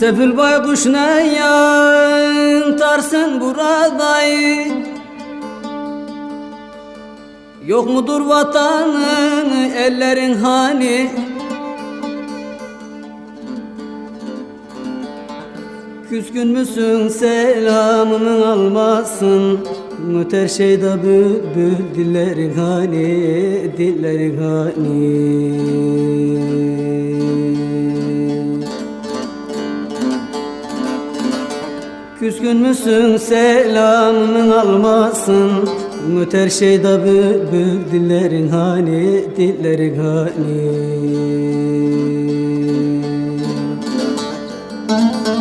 Sefil baykuş ne yantarsın buradayı. Yok mudur vatanın ellerin hani? Küskün müsün selamını almasın? Müter şeyda bülbül dillerin hani Dillerin hani Küskün müsün? Selamını almasın. Umut her şeyde bübük dillerin hani Dillerin hani. Müzik